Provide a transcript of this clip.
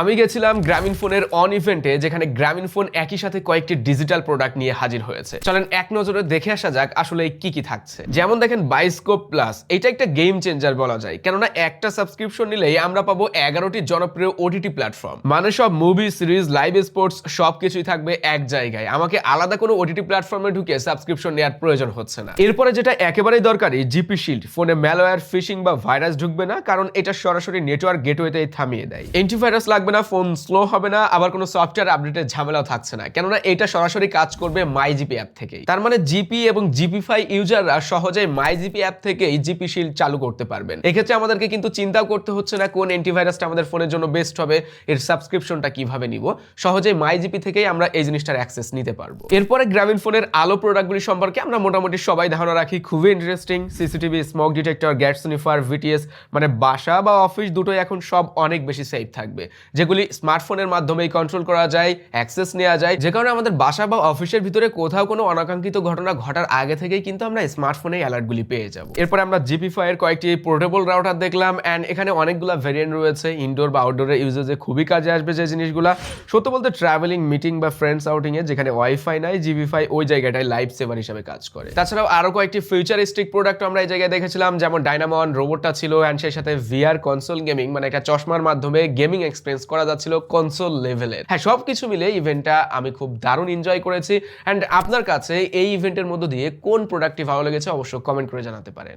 আমি গেছিলাম গ্রামীণ ফোনের অন ইভেন্টে যেখানে গ্রামীণ ফোন একই সাথে কয়েকটি ডিজিটাল প্রোডাক্ট নিয়ে হাজির হয়েছে। চলেন এক নজরে দেখে আসা যাক আসলে কি কি থাকছে। যেমন দেখেন বাইস্কোপ প্লাস এটা একটা গেম চেঞ্জার বলা যায়। কেননা একটা সাবস্ক্রিপশন নিলেই আমরা পাবো এগারোটি জনপ্রিয় ওটিটি প্ল্যাটফর্ম মানে সব মুভি সিরিজ লাইভ স্পোর্টস সব কিছুই থাকবে এক জায়গায়। আমাকে আলাদা কোনো ওটিটি প্ল্যাটফর্মে ঢুকে সাবস্ক্রিপশন নেওয়ার প্রয়োজন হচ্ছে না। এরপরে যেটা একেবারেই দরকারি জিপি শিল্ড ফোনে ম্যালওয়্যার ফিশিং বা ভাইরাস ঢুকবে না, কারণ এটা সরাসরি নেটওয়ার্ক গেটওয়েতেই থামিয়ে দেয়। অ্যান্টিভাইরাস লাগবে না ফোন স্লো হবে না, আবার কোনো সফটওয়্যার আপডেটের ঝামেলাও থাকছে না। কেননা এটা সরাসরি কাজ করবে মাই জিপি অ্যাপ থেকেই। তার মানে জিপি এবং জিপি ফাই ইউজাররা সহজেই মাই জিপি অ্যাপ থেকেই জিপি শিল্ড চালু করতে পারবেন। এক্ষেত্রে আমাদেরকে কিন্তু চিন্তাও করতে হচ্ছে না কোন অ্যান্টিভাইরাসটা আমাদের ফোনের জন্য বেস্ট হবে, এর সাবস্ক্রিপশনটা কীভাবে নিব। সহজেই মাই জিপি থেকেই আমরা এই জিনিসটার অ্যাক্সেস নিতে পারব। এরপরে গ্রামীণ ফোনের আলো প্রোডাক্টগুলি সম্পর্কে আমরা মোটামুটি সবাই ধারণা রাখি, খুবই interesting CCTV smoke detector gas sniffer VTS মানে বাসা বা অফিস দুটোই এখন সব অনেক বেশি সেফ থাকবে। যেগুলি স্মার্টফোনের মাধ্যমেই কন্ট্রোল করা যায় অ্যাক্সেস নেওয়া যায়। যে কারণে আমাদের বাসা বা অফিসের ভিতরে কোথাও কোনো অনাকাঙ্ক্ষিত ঘটনা ঘটার আগে থেকেই কিন্তু আমরা স্মার্টফোনে অ্যালার্টগুলি পেয়ে যাব। এরপরে আমরা জিপি এর কয়েকটি পোর্টেবল রাউটার দেখলাম অ্যান্ড এখানে অনেকগুলো ভেরিয়েন্ট রয়েছে ইনডোর বা আউটডোরের ইউজেজে খুবই কাজে আসবে যে জিনিসগুলো। সত্য বলতে ট্রাভেলিং মিটিং বা ফ্রেন্ডস আউটিংয়ে যেখানে ওয়াইফাই নাই জিবিফাই ওই জায়গাটায় লাইফ সেভার হিসেবে কাজ করে। তাছাড়াও আরও কয়েকটি ফিউচারিস্টিক প্রোডাক্ট আমরা এই জায়গায় দেখেছিলাম, যেমন ডাইনামন রোবটটা ছিল অ্যান্ড সেই সাথে ভিআর কনসোল গেমিং মানে একটা চশমার মাধ্যমে গেমিং এক্সপিরিয়েন্স করা যাচ্ছিল কনসোল লেভেলের হ্যাঁ সব কিছু মিলে ইভেন্টটা আমি খুব দারুণ এনজয় করেছি। অ্যান্ড আপনার কাছে এই ইভেন্টের মধ্য দিয়ে কোন প্রোডাক্টটি ভালো লেগেছে অবশ্যই কমেন্ট করে জানাতে পারেন।